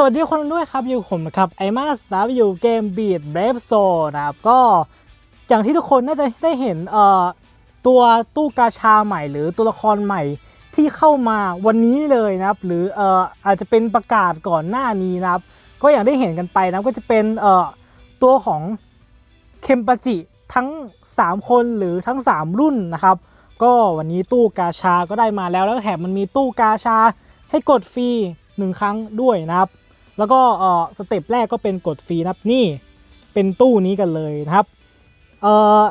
สวัสดีคนด้วยครับอยู่ผมนะครับไอมาสาอยู่เกม Beat Brave Soul นะครับก็อย่างที่ทุกคนน่าจะได้เห็นเอ่อตัวตู้กาชาใหม่หรือตัวละครใหม่ที่เข้ามาวันนี้เลยนะครับ หรือเอ่ออาจจะเป็นประกาศก่อนหน้านี้นะครับ ก็อย่างได้เห็นกันไปนะก็จะเป็นเอ่อตัวของเคมปาจิทั้ง 3 คนหรือทั้ง 3 รุ่นนะครับ ก็วันนี้ตู้กาชาก็ได้มาแล้วแล้วแถมมันมีตู้กาชาให้กดฟรีหนึ่งครั้งด้วยนะครับ แล้วก็เอ่อสเต็ปแรกก็เป็นกดฟรีนะครับนี่เป็นตู้นี้กันเลยนะครับเอ่อ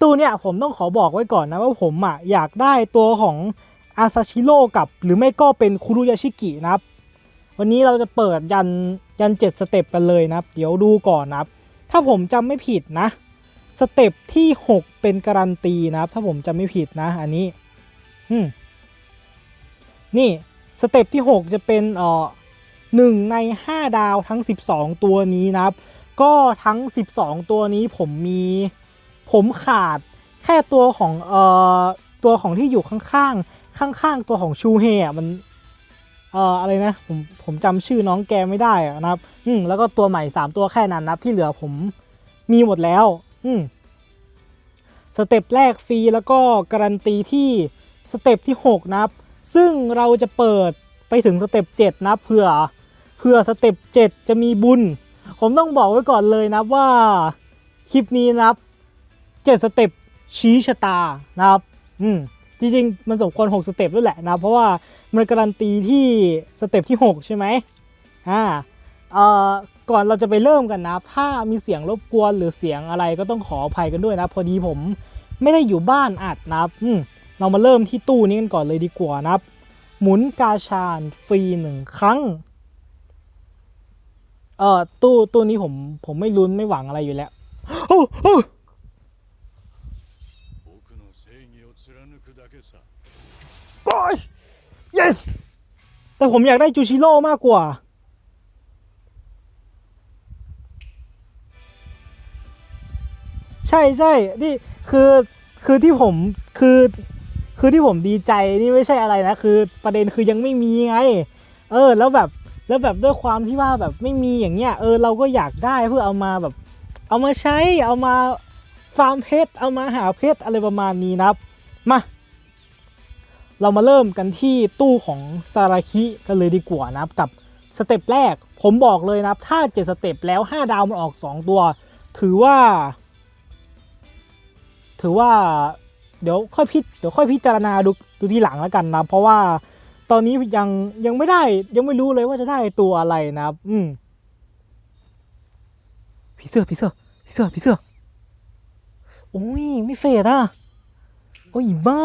ตู้เนี่ยผมต้องขอบอกไว้ก่อนนะว่าผมอะอยากได้ตัวของอาซาชิโร่กับ หรือไม่ก็เป็นคุรุยาชิกินะครับ วันนี้เราจะเปิดยันยันเจ็ดสเต็ปกันเลยนะครับ เดี๋ยวดูก่อนนะครับ ถ้าผมจำไม่ผิดนะสเต็ปที่ 6 เป็นการันตีนะครับ ถ้าผมจำไม่ผิดนะ อันนี้อืมนี่สเต็ปที่ 6 จะเป็นเอ่อ หนึ่งใน 5 ดาวทั้ง 12 ตัวนี้นะครับ ก็ทั้ง 12 ตัวนี้ผมมีผมขาดแค่ตัวของเอ่อตัวของที่อยู่ข้างๆ ข้างๆ ตัวของชูเฮอะมันเอ่ออะไรนะผมผมจำชื่อน้องแกไม่ได้อะนะครับอืมแล้วก็ตัวใหม่ 3 ตัวแค่นั้นนะครับที่เหลือผมมีหมดแล้ว อืมสเต็ปแรกฟรีแล้วก็การันตีที่สเต็ปที่ 6 นะครับ ซึ่งเราจะเปิดไปถึงสเต็ป7นะเผื่อ เผื่อสเต็ป7จะมีบุญ ผมต้องบอกไว้ก่อนเลยนะว่าคลิปนี้นะครับ7สเต็ปชี้ชะตานะครับ อืมจริงๆ มันสมควร6สเต็ปด้วยแหละนะ เพราะว่ามันการันตีที่สเต็ปที่ 6 ใช่ไหมอ่าเอ่อก่อนเราจะไปเริ่มกันนะ ถ้ามีเสียงรบกวนหรือเสียงอะไรก็ต้องขออภัยกันด้วยนะ พอดีผมไม่ได้อยู่บ้านอัดนะครับอืมเรามาเริ่มที่ตู้นี้กันก่อนเลยดีกว่านะครับ หมุนกาชาญฟรีหนึ่งครั้ง เออตู้ตู้นี้ผมผมไม่ลุ้นไม่หวังอะไรอยู่แล้วโอ้โอ้โอ้ย yes แต่ผมอยากได้จูชิโร่มากกว่า ใช่ใช่ที่คือคือที่ผมคือ คือที่ผมดีใจนี่ไม่ใช่อะไรนะ คือประเด็นคือยังไม่มีไง เออ แล้วแบบ แล้วแบบด้วยความที่ว่าแบบไม่มีอย่างเงี้ยเออเราก็อยากได้เพื่อเอามาแบบ เอามาใช้เอามาฟาร์มเพชรเอามาหาเพชรอะไรประมาณนี้นะครับมาเรามาเริ่มกันที่ตู้ของซาราคิกันเลยดีกว่านะครับกับสเต็ปแรกผมบอกเลยนะครับถ้าเจ็ดสเต็ปแล้ว 5 ดาวมันออก 2 ตัว ถือว่า ถือว่าเดี๋ยวค่อยพิจเดี๋ยวค่อยพิจารณาดูดูทีหลังแล้วกันนะเพราะว่า ตอนนี้ยังยังไม่ได้ยังไม่รู้เลยว่าจะได้ตัวอะไรนะครับ อืมผีเสื้อผีเสื้อผีเสื้อผีเสื้อโอ้ยไม่เฟดอะโอ้ยบ้า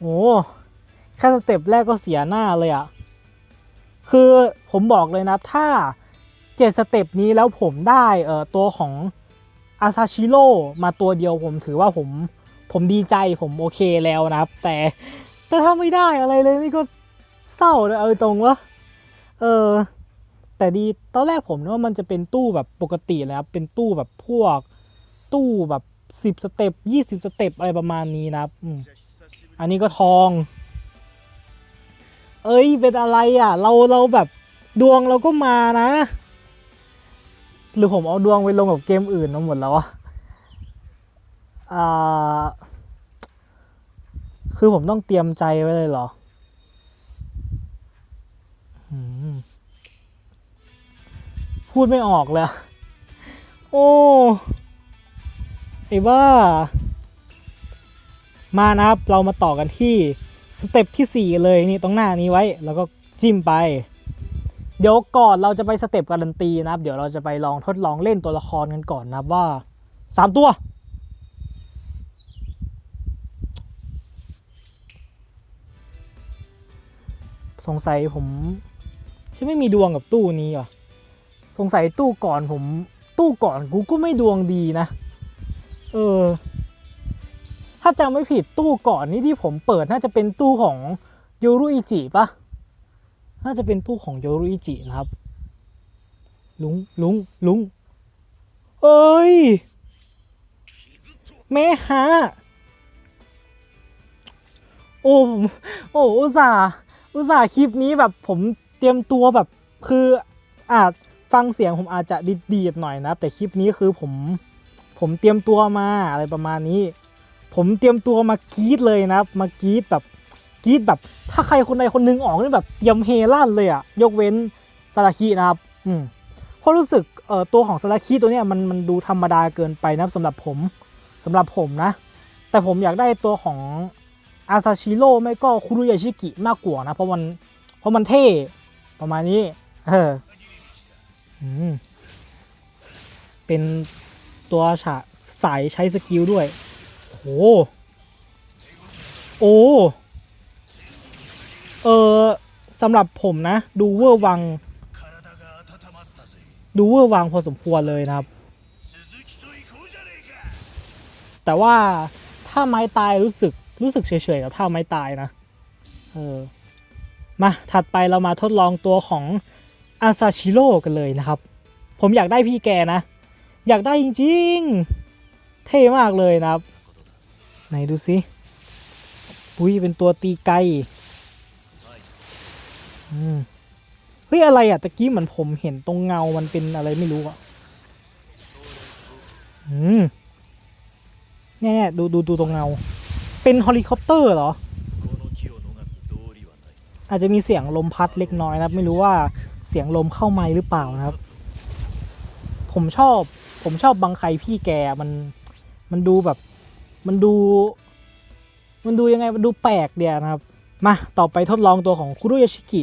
โอ้แค่สเต็ปแรกก็เสียหน้าเลยอะ่ะ คือผมบอกเลยนะถ้าเจ็ดสเต็ปนี้แล้วผมได้เอ่อตัวของอาซาชิโร่มาตัวเดียวผมถือว่าผม ผมดีใจผมโอเคแล้วนะครับ แต่แต่ถ้าไม่ได้อะไรเลยนี่ก็เศร้าเลยเอาตรงวะเออ แต่ดีตอนแรกผมนึกว่ามันจะเป็นตู้แบบปกติแล้วเป็นตู้แบบพวก ตู้แบบสิบสเต็ปยี่สิบสเต็ปอะไรประมาณนี้นะครับอันนี้ก็ทอง เอ้ยเป็นอะไรอะ เราเราแบบดวงเราก็มานะ หรือผมเอาดวงไปลงกับเกมอื่นมาหมดแล้วอะอ่า คือผมต้องเตรียมใจไว้เลยเหรอพูดไม่ออกเลย โอ้ ไอ้บ้า มานะครับ เรามาต่อกันที่สเต็ปที่ 4 เลยนี่ตรงหน้านี้ไว้ แล้วก็จิ้มไป เดี๋ยวก่อนเราจะไปสเต็ปการันตีนะครับ เดี๋ยวเราจะไปลองทดลองเล่นตัวละครกันก่อนนะครับว่า 3 ตัว สงสัยผมจะไม่มีดวงกับตู้นี้อะสงสัยตู้ก่อนผม ตู้ก่อนกูก็ไม่ดวงดีนะ เออ ถ้าจำไม่ผิดตู้ก่อนนี้ที่ผมเปิดน่าจะเป็นตู้ของโยรุอิจิปะน่าจะเป็นตู้ของโยรุอิจินะครับ ลุงลุงลุงเอ้ยแม่ฮะโอ้โอ้อุตส่าห์ อุตส่าห์คลิปนี้แบบผมเตรียมตัวแบบคืออาจฟังเสียงผมอาจจะดีดๆหน่อยนะ แต่คลิปนี้คือผมผมเตรียมตัวมาอะไรประมาณนี้ ผมเตรียมตัวมากรีดเลยนะมากรีดแบบกรีดแบบ ถ้าใครคนใดคนหนึงออกนี่แบบเตรียมเฮลั่นเลยอะยกเว้นซาราคินะครับอืมเพราะรู้สึกเอ่อตัวของซาราคิตัวเนี้ยมันมันดูธรรมดาเกินไปนะครับสำหรับผมสำหรับผมนะ แต่ผมอยากได้ตัวของ อาซาชิโร่ไม่ก็คุรุยาชิกิมากกว่านะ เพราะมันเพราะมันเท่ ประมาณนี้ เออเป็นตัวฉาสายใช้สกิลด้วย โอ้โอเออสำหรับผมนะ ดูเวอร์วัง ดูเวอร์วังพอสมควรเลยนะครับ แต่ว่าถ้าไม้ตายรู้สึก รู้สึกเฉยๆกับท่าไม้ตายนะ เออ มาถัดไปเรามาทดลองตัวของอาซาชิโร่กันเลยนะครับ ผมอยากได้พี่แกนะ อยากได้จริงๆ เท่มากเลยนะครับ ไหนดูสิอุ้ยเป็นตัวตีไกลอืมเฮ้ย อะไรอะตะกี้เหมือนผมเห็นตรงเงามันเป็นอะไรไม่รู้อะอืมเนี่ยๆดูดูดูตรงเงา เป็นเฮลิคอปเตอร์เหรอ อาจจะมีเสียงลมพัดเล็กน้อยนะครับ ไม่รู้ว่าเสียงลมเข้าไม้หรือเปล่านะครับ ผมชอบ ผมชอบบางใครพี่แกมันมันดูแบบ มันดู มันดูยังไงมันดูแปลกเดียนะครับ มาต่อไปทดลองตัวของคุรุยาชิกิ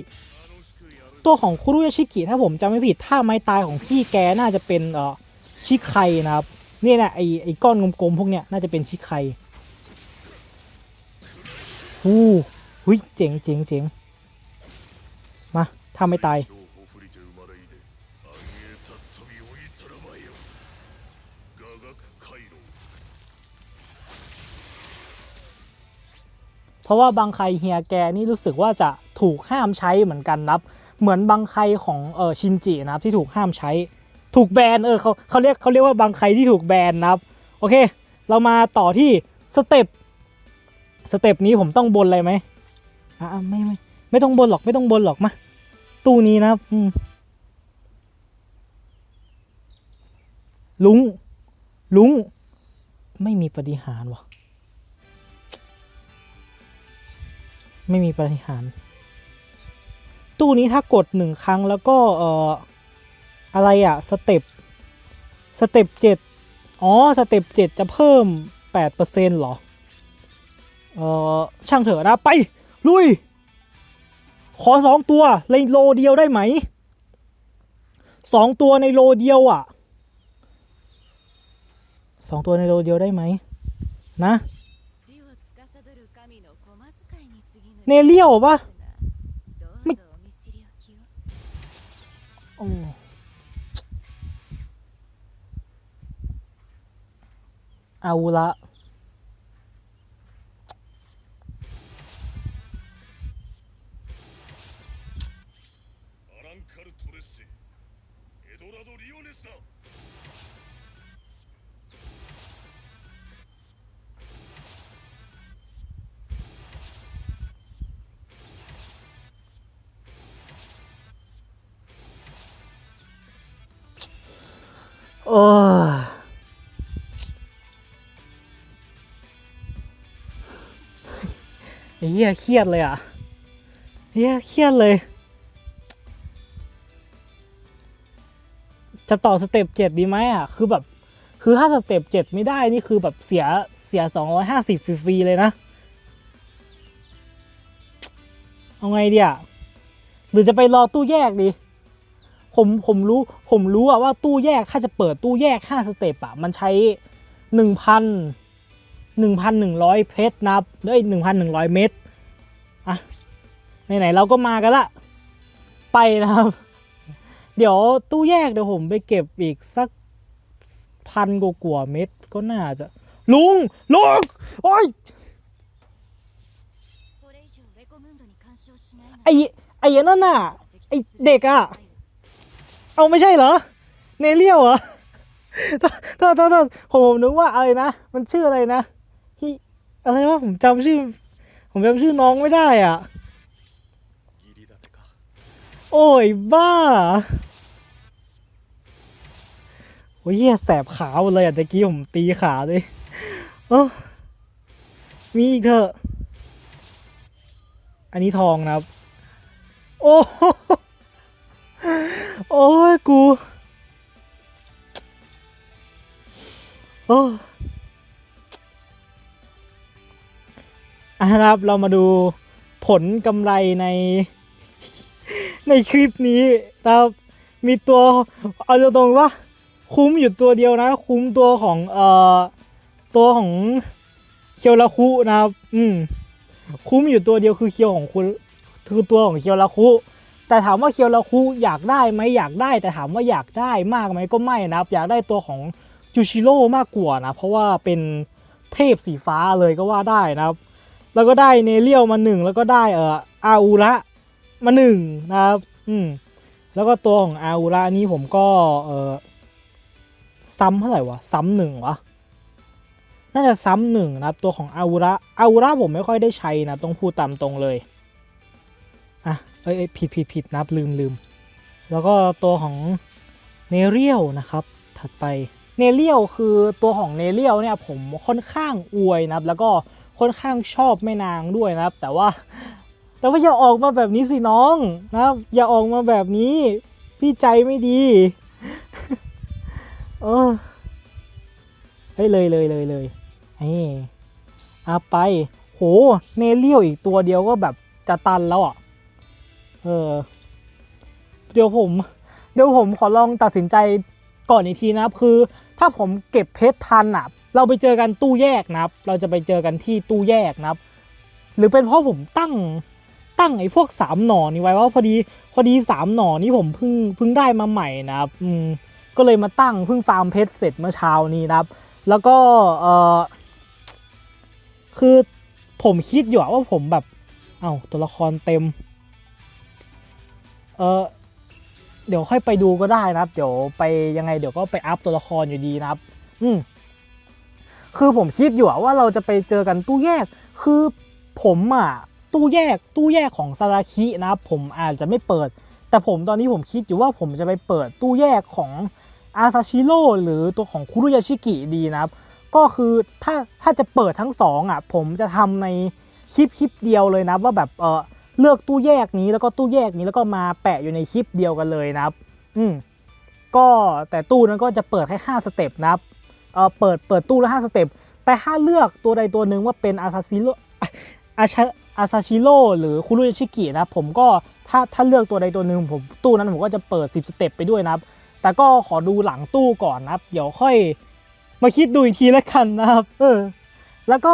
ตัวของคุรุยาชิกิถ้าผมจำไม่ผิดท่าไม้ตายของพี่แกน่าจะเป็นเออชิไคนะครับนี่แหละไอไอก้อนกลมๆพวกเนี้ยน่าจะเป็นชิไค หูหุยเจ๋งเจ๋งเจ๋งมาถ้าไม่ตาย เพราะว่าบางใครเฮียแกนี่รู้สึกว่าจะถูกห้ามใช้เหมือนกันนับ เหมือนบางใครของเออชินจินะครับที่ถูกห้ามใช้ ถูกแบนเออเขาเขาเรียกเขาเรียกว่าบางใครที่ถูกแบนนะครับ โอเค เรามาต่อที่สเต็ป สเต็ปนี้ผมต้องบนอะไรไหมอ่าไม่ไม่ไม่ต้องบนหรอกไม่ต้องบนหรอกมาตู้นี้นะครับอืมลุงลุงไม่มีปฏิหารวะไม่มีปฏิหาร ตู้นี้ถ้ากดหนึ่งครั้งแล้วก็เอ่ออะไรอะสเต็ปสเต็ปเจ็ดอ๋อ สเต็ปเจ็ดจะเพิ่มแปดเปอร์เซ็นต์หรอ เออช่างเถอะนะไป ลุย ขอสองตัวในโลเดียวได้ไหมสองตัวในโลเดียวอะสองตัวในโลเดียวได้ไหมนะเนเลียวปะไม่โอ้เอาละ โอ้ยเหี้ยเครียดเลยอะเหี้ยเครียดเลย จะต่อสเต็ปเจ็ดดีไหมอะ คือแบบ คือถ้าสเต็ปเจ็ดไม่ได้นี่คือแบบเสียเสียสองร้อยห้าสิบฟรีเลยนะ เอาไงดีอะ หรือจะไปรอตู้แยกดี ผมผมรู้ผมรู้อะว่าตู้แยกถ้าจะเปิดตู้แยก 5 สเตปอะมันใช้ 1,000 1,100 เพชรนะครับด้วย1,100 เมตรอะไหนๆเราก็มากันละ ไปนะครับ เดี๋ยวตู้แยกเดี๋ยวผมไปเก็บอีกสักพันกว่าเม็ดก็น่าจะ ลุง ลุง โอ้ยไอ้ไอ้นั่นน่ะ ไอ้เด็กอะ เอาไม่ใช่เหรอ เนเลียวเหรอโทษโทษโทษผมผมนึกว่าอะไรนะ มันชื่ออะไรนะฮิอะไรวะผมจำชื่อ ผมจำชื่อน้องไม่ได้อะ โอ้ยบ้า โอ้ยแสบขาหมดเลยอะตะกี้ผมตีขาเลยเออมีอีกเถอะ อันนี้ทองนะครับ โอ้ กู โอ้อะนะครับเรามาดูผลกำไรใน ในคลิปนี้ครับมีตัวเอาตรงๆว่าคุ้มอยู่ตัวเดียวนะ คุ้มตัวของเอ่อตัวของเคียวลาคุนะครับ อืม คุ้มอยู่ตัวเดียวคือเคียวของคุณคือตัวของเคียวลาคุ แต่ถามว่าเคียวลาคุอยากได้ไหมอยากได้ แต่ถามว่าอยากได้มากไหมก็ไม่นะครับ อยากได้ตัวของจูชิโร่มากกว่านะเพราะว่าเป็นเทพสีฟ้าเลยก็ว่าได้นะครับ แล้วก็ได้เนเรียวมาหนึ่งแล้วก็ได้เอ่ออาอูระมาหนึ่งนะครับอืมแล้วก็ตัวของอาอูระนี้ผมก็เอ่อซ้ำเท่าไหร่วะซ้ำหนึ่งวะน่าจะซ้ำหนึ่งนะครับตัวของอาอูระอาอูระผมไม่ค่อยได้ใช้นะต้องพูดตามตรงเลยอะ เอ้ยผิดผิดผิดนับลืมลืมแล้วก็ตัวของเนเรียลนะครับ ถัดไปเนเรียลคือตัวของเนเรียลเนี่ยผมค่อนข้างอวยนะครับ แล้วก็ค่อนข้างชอบแม่นางด้วยนะครับ แต่ว่า แต่ว่าอย่าออกมาแบบนี้สิน้องนะครับ อย่าออกมาแบบนี้ พี่ใจไม่ดีเออเฮ้ยเลยเลยเลยเลยเฮ้ยเอาไป โห เนเรียลอีกตัวเดียวก็แบบจะตันแล้วอะ เออ เดี๋ยวผม เดี๋ยวผมขอลองตัดสินใจก่อนอีกทีนะครับ คือถ้าผมเก็บเพชรทันอะ เราไปเจอกันตู้แยกนะครับ เราจะไปเจอกันที่ตู้แยกนะครับ หรือเป็นเพราะผมตั้งตั้งไอ้พวกสามหน่อนี่ไว้ว่าพอดีพอดีสามหน่อนี่ผมเพิ่งเพิ่งได้มาใหม่นะครับ อืมก็เลยมาตั้งเพิ่งฟาร์มเพชรเสร็จเมื่อเช้านี้นะครับ แล้วก็เออคือผมคิดอยู่ว่าผมแบบ เอ้าตัวละครเต็ม เออเดี๋ยวค่อยไปดูก็ได้นะครับ เดี๋ยวไปยังไงเดี๋ยวก็ไปอัพตัวละครอยู่ดีนะครับ อืมคือผมคิดอยู่ว่าเราจะไปเจอกันตู้แยก คือผมอะตู้แยกตู้แยกของซาราคินะครับผมอาจจะไม่เปิด แต่ผมตอนนี้ผมคิดอยู่ว่าผมจะไปเปิดตู้แยกของอาซาชิโร่หรือตัวของคุรุยาชิกิดีนะครับ ก็คือถ้าถ้าจะเปิดทั้งสองอะผมจะทำในคลิปคลิปเดียวเลยนะว่าแบบเออ เลือกตู้แยกนี้แล้วก็ตู้แยกนี้แล้วก็มาแปะอยู่ในคลิปเดียวกันเลยนะครับ อืมก็แต่ตู้นั้นก็จะเปิดแค่5สเต็ปนะครับเออเปิดเปิดตู้ละ5สเต็ปแต่ถ้าเลือกตัวใดตัวหนึ่งว่าเป็นอาซาชิโร่อาชอาซาชิโร่หรือคุรุยชิกินะครับผมก็ถ้าถ้าเลือกตัวใดตัวหนึ่งผมตู้นั้นผมก็จะเปิด 10 สเต็ปไปด้วยนะครับ แต่ก็ขอดูหลังตู้ก่อนนะครับ เดี๋ยวค่อยมาคิดดูอีกทีแล้วกันนะครับ เออ แล้วก็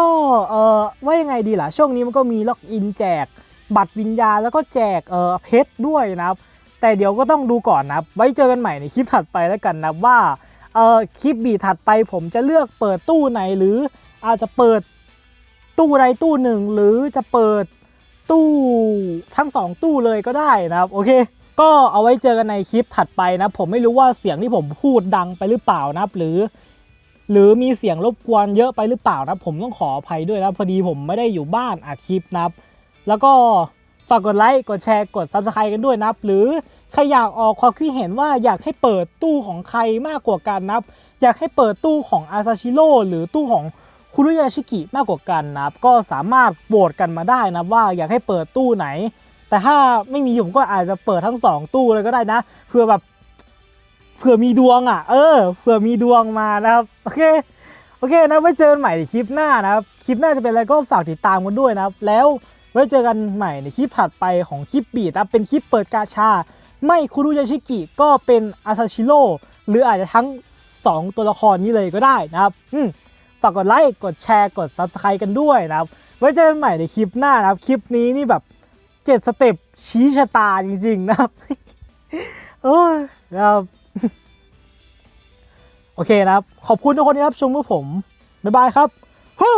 เออว่ายังไงดีล่ะ ช่วงนี้มันก็มีล็อกอินแจก บัตรวิญญาณแล้วก็แจกเออเพชรด้วยนะครับแต่เดี๋ยวก็ต้องดูก่อนนะครับไว้เจอกันใหม่ในคลิปถัดไปแล้วกันนะว่าเออคลิปบีถัดไปผมจะเลือกเปิดตู้ไหนหรืออาจจะเปิดตู้ใดตู้หนึ่ง หรือจะเปิดตู้ทั้งสองตู้เลยก็ได้นะครับโอเค ก็เอาไว้เจอกันในคลิปถัดไปนะผมไม่รู้ว่าเสียงที่ผมพูดดังไปหรือเปล่านะครับหรือ หรือมีเสียงรบกวนเยอะไปหรือเปล่านะผมต้องขออภัยด้วยนะพอดีผมไม่ได้อยู่บ้านอัดคลิปนะครับ แล้วก็ฝากกดไลค์กดแชร์กด Subscribe กันด้วยนะครับ หรือใครอยากออกความคิดเห็นว่าอยากให้เปิดตู้ของใครมากกว่ากันนะครับ อยากให้เปิดตู้ของอาซาชิโร่หรือตู้ของคุรุยาชิกิมากกว่ากันนะครับ ก็สามารถโหวตกันมาได้นะว่าอยากให้เปิดตู้ไหน แต่ถ้าไม่มีผมก็อาจจะเปิดทั้งสองตู้เลยก็ได้นะเพื่อแบบเผื่อมีดวงอะ เออเผื่อมีดวงมานะครับ โอเค โอเคนะไว้เจอกันใหม่ในคลิปหน้านะครับ คลิปหน้าจะเป็นอะไรก็ฝากติดตามกันด้วยนะครับ แล้ว ว้เจอกันใหม่ในคลิปถัดไปของคลิปบีดนะครับเป็นคลิปเปิดกาชา ไม่คุรุยาชิกิก็เป็นอาซาชิโร่หรืออาจจะทั้ง 2 ตัวละครนี้เลยก็ได้นะครับอืมฝากกดไลค์กดแชร์กด Subscribe กันด้วยนะครับไว้เจอกันใหม่ในคลิปหน้านะครับ คลิปนี้นี่แบบเจ็ดสเต็ปชี้ชะตาจริงๆนะครับโอ้ยนะครับโอเคนะครับ ขอบคุณทุกคนที่รับชมพวกผม บ๊ายบายครับฮู้